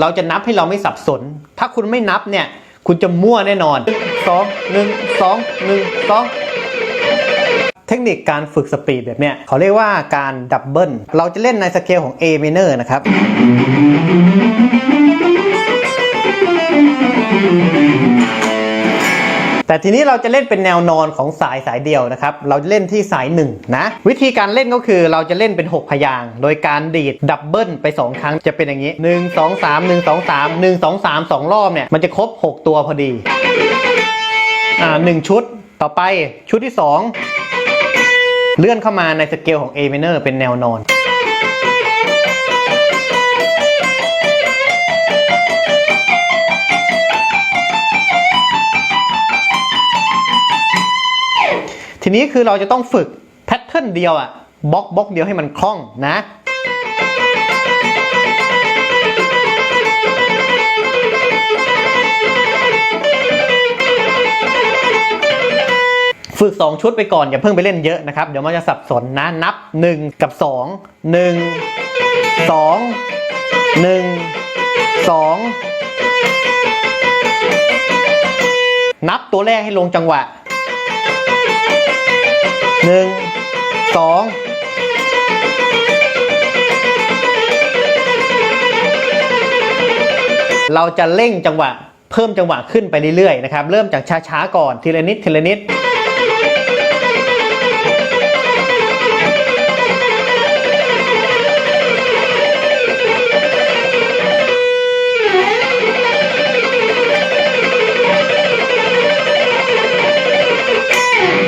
เราจะนับให้เราไม่สับสน ถ้าคุณไม่นับเนี่ย คุณจะมั่วแน่นอนสองหนึ่งสองหนึ่งสองเทคนิคการฝึกสปีดแบบเนี้ยเขาเรียกว่าการดับเบิลเราจะเล่นในสเกลของ A minor นะครับ แต่ทีนี้เราจะเล่นเป็นแนวนอนของสายสายเดียวนะครับ เราจะเล่นที่สายหนึ่งนะ วิธีการเล่นก็คือเราจะเล่นเป็น 6 พยางโดยการดีดดับเบิลไป 2 ครั้งจะเป็นอย่างนี้ 1 2 3 1 2 3 1 2 3 2 รอบเนี่ยมันจะครบ 6 ตัวพอดีอ่าหนึ่งชุดต่อไปชุดที่ 2 เลื่อนเข้ามาในสเกลของ A minor เป็นแนวนอน ทีนี้คือเราจะต้องฝึกแพทเทิร์นเดียวอะบล็อกบล็อกเดียวให้มันคล่องนะ ฝึก 2 ชุดไปก่อน อย่าเพิ่งไปเล่นเยอะนะครับ เดี๋ยวมันจะสับสนนะ นับ 1 กับ 2 1 2 1 2 นับตัวแรกให้ลงจังหวะ เราจะเร่งจังหวะเพิ่มจังหวะขึ้นไปเรื่อยๆนะครับเริ่มจากช้าๆก่อนทีละนิดทีละนิด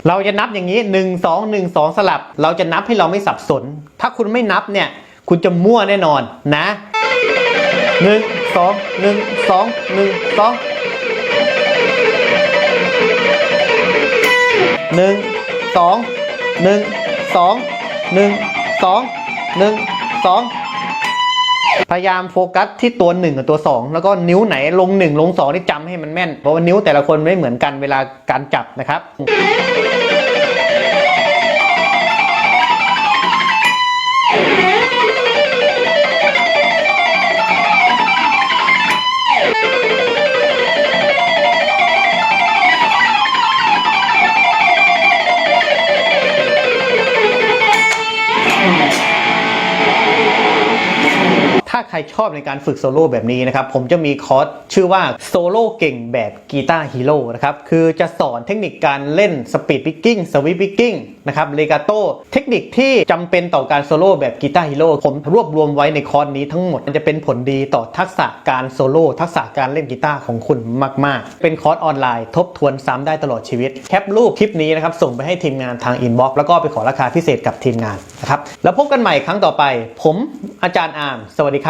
เราจะนับอย่างนี้ 1 2 1 2 สลับ เราจะนับให้เราไม่สับสน ถ้าคุณไม่นับเนี่ย คุณจะมั่วแน่นอนนะ 1 2 1 2 1 2 1 2 1 2 1 2 1 2พยายามโฟกัสที่ตัว1กับตัว 2 แล้วก็นิ้วไหนลง 1 ลง2ที่จำให้มันแม่น เพราะว่านิ้วแต่ละคนไม่เหมือนกันเวลาการจับนะครับาใครชอบในการฝึกโซโล่แบบนี้นะครับ ผมจะมีคอร์สชื่อว่าโซโล่เก่งแบบกีตาร์ฮีโร่นะครับ คือจะสอนเทคนิคการเล่นสปีดพิกกิ้งสวิปพิกกิ้งนะครับเลกาโต้เทคนิคที่จำเป็นต่อการโซโล่แบบกีตาร์ฮีโร่ผมรวบรวมไว้ในคอร์สนี้ทั้งหมดมันจะเป็นผลดีต่อทักษะการโซโล่ทักษะการเล่นกีตาร์ของคุณมาก ๆ เป็นคอร์สออนไลน์ ทบทวนซ้ำได้ตลอดชีวิตแคปรูปคลิปนี้นะครับส่งไปให้ทีมงานทางอินบ็อกซ์แล้วก็ไปขอราคาพิเศษกับทีมงานนะครับแล้วพบกันใหม่ครั้งต่อไป ผมอาจารย์อาร์มสวัสดีครับ